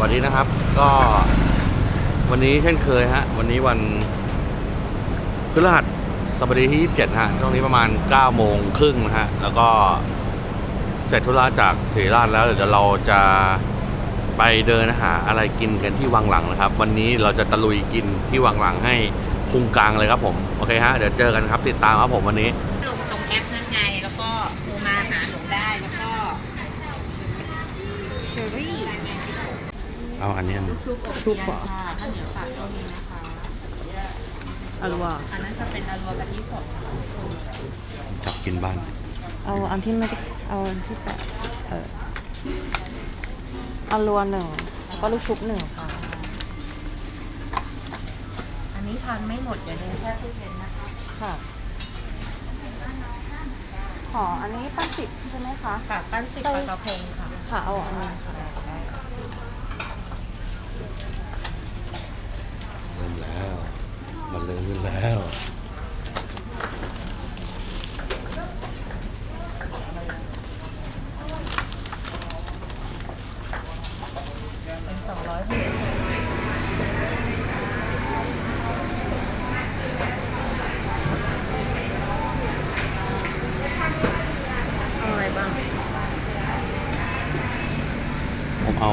สวัสดีนะครับก็วันนี้เช่นเคยฮะวันนี้วันพฤหัสบดีที่ 27 ฮะช่วงนี้ประมาณ 9 โมงครึ่งนะฮะ แล้วก็เสร็จธุระจากศรีราชแล้ว เดี๋ยวเราจะไปเดินหาอะไรกินกันที่วังหลังนะครับ วันนี้เราจะตะลุยกินที่วังหลังให้พุงกลางเลยครับผม โอเคฮะ เดี๋ยวเจอกันครับ ติดตามครับผมวันนี้ ลงตรงแอปนั่นไง แล้วก็ เอาอันนี้อันหนึ่งชุบอบชุบเหรอ ค่ะข้าวเหนียวค่ะก็มีนะคะอรัวอันนั้นจะเป็นอรัวกะทิสดค่ะจับกินบ้านเอาอันที่ไม่ได้เอาอันที่แปะเอออรัวหนึ่งแล้วก็ลูกชุบหนึ่งค่ะ อันนี้ทานไม่หมดอย่าลืมแช่ตู้เย็นนะคะค่ะ ขออันนี้ปั้นสิบใช่ไหมคะ ค่ะปั้นสิบปลากระพงค่ะ ค่ะ เอาอันนึงค่ะ เริ่มแล้ว มันเริ่มขึ้นแล้ว เป็นสองร้อยบาทเอาอะไรบ้าง ผมเอา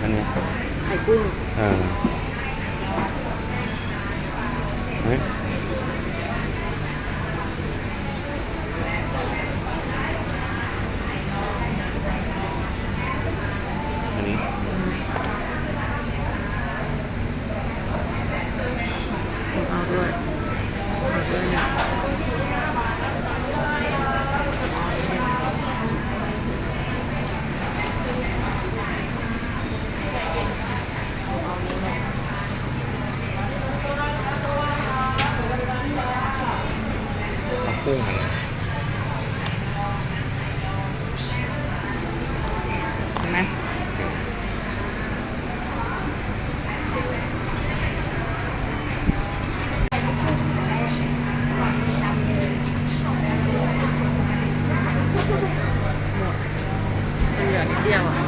อันนี้ ไข่กุ้ง เออ เฮ้ยอันนี้ ผมเอาด้วยเอาด้วยนะ เอากุ้งนนี้เห็นะ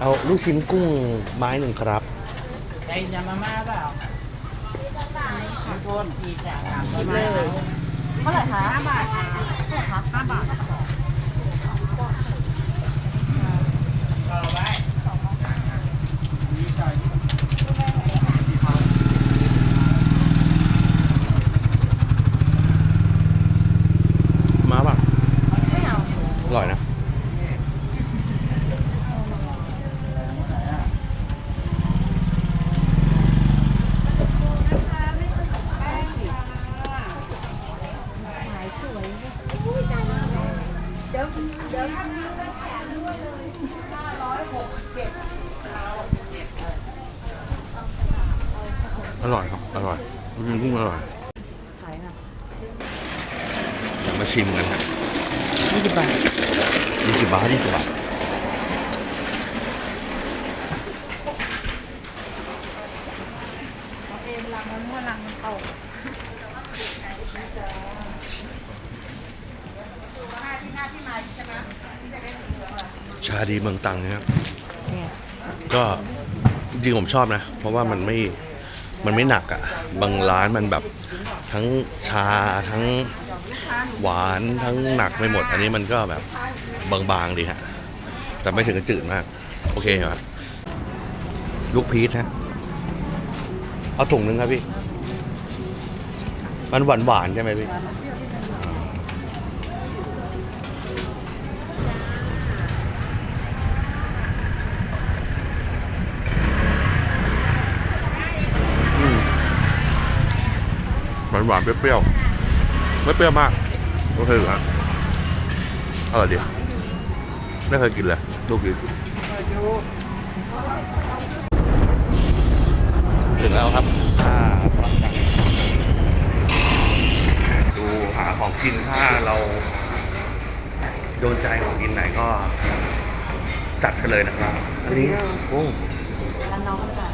เอาลูกชิ้นกุ้งไม้หนึ่งครับไอ้ยามาม่าเปล่า คนคิดเลยเท่าไหร่คะห้าบาทค่ะห้าบาท รอไว้ มาป่ะ ไม่เอา อร่อยนะ อร่อยครับ อร่อยลูกชิ้นกุ้งอร่อย ขายค่ะ เดี๋ยว มาชิมกันฮะยี่สิบบาทยี่สิบบาทยี่สิบบาทเอ็นลังมันมั่วลังมันตกชาดีเมืองตรังนะครับเนี่ยก็จริงๆผมชอบนะ เพราะว่ามันไม่ มันไม่หนักอะ่ะ บางร้านมันแบบ ทั้งชาทั้งหวานทั้งหนักไปหมด อันนี้มันก็แบบบางๆดีฮะ แต่ไม่ถึงกับจืดมาก โอเคครับลูกพีชฮะ เอาถุงนึงครับพี่ มันหวานหวานๆใช่ไหมพี่ หวานหวานๆเปรี้ยวๆไม่เปรี้ยวมากโอเคอยู่ฮะอร่อยดีไม่เคยกินเลยลูกนี้ถึงแล้วครับดูหาของกินถ้าเรา โดนใจของกินไหนก็ จัดไปเลยนะครับ อันนี้โอ้ร้านน้องก็ได้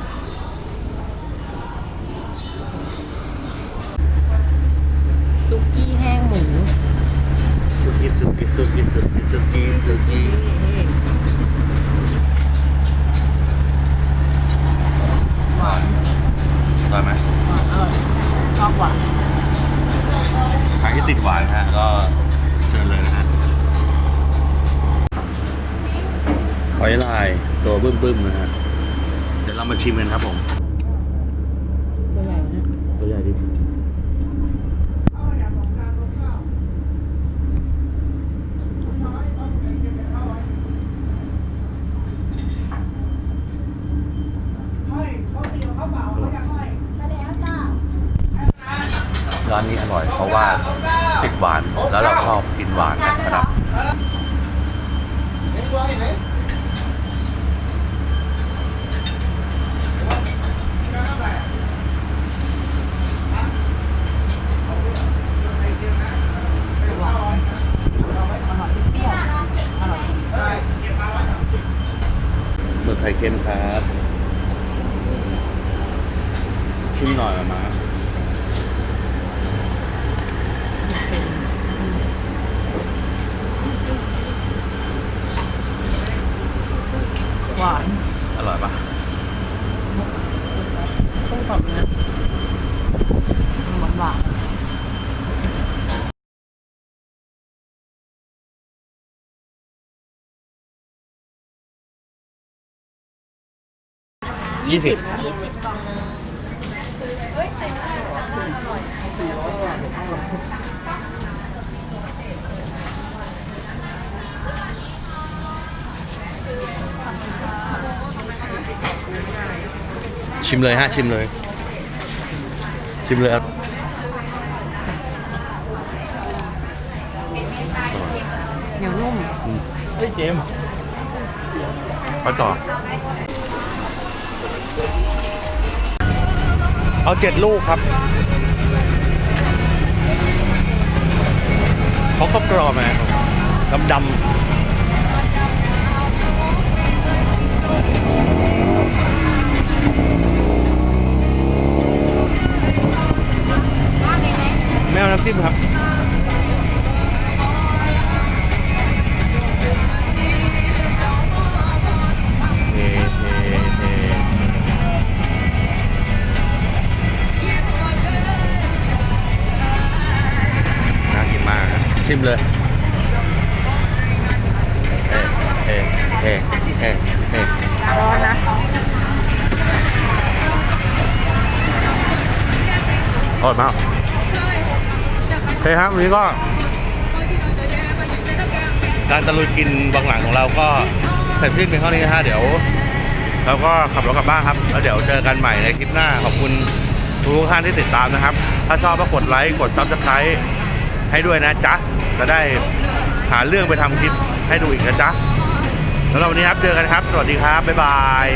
กี้แห้งหมูสุกี้สุกี้สุกี้สุกี้สุกี้สุกี้หวานไหมอร่อชอบหวานใครที่ติดหวานฮะก็เชิญเลยนะฮะหอยลายตัวบึ้มๆนะฮะ เดี๋ยวเรามาชิมกันครับผมานนี้อร่อยเพราะว่าติดหวานแล้วเราชอบกินหวานนะครับหมึกไข่เค็มครับ ชิมหน่อยมา หวานอร่อยปะต้องกรอบนะหวานหวานยี่สิบยี่สิบกล่องนึง ชิมเลยฮะ ชิมเลย ชิมเลยครับเหนียวนุ่มเฮ้ยเจมส์ไปต่อ เอาเจ็ดลูกครับเขาก็กรอบนะดำด มเลยเฮ้เฮ้เฮ้เฮ้เฮ้ร้อนนะอร่อยมากเฮ้ครับวันนี้ก็ การตะลุยกินบางหลังของเราก็เสร็จสิ้นเป็นเท่านี้นะฮะเดี๋ยวเราก็ขับรถกลับบ้านครับ แล้วเดี๋ยวเจอกันใหม่ในคลิปหน้าขอบคุณทุกท่านที่ติดตามนะครับ ถ้าชอบก็กดไลค์กดซับสไครต์ ให้ด้วยนะจ๊ะจะได้หาเรื่องไปทำคลิปให้ดูอีกนะจ๊ะแล้วเราวันนี้ครับเจอกันครับ สวัสดีครับ บ๊ายบาย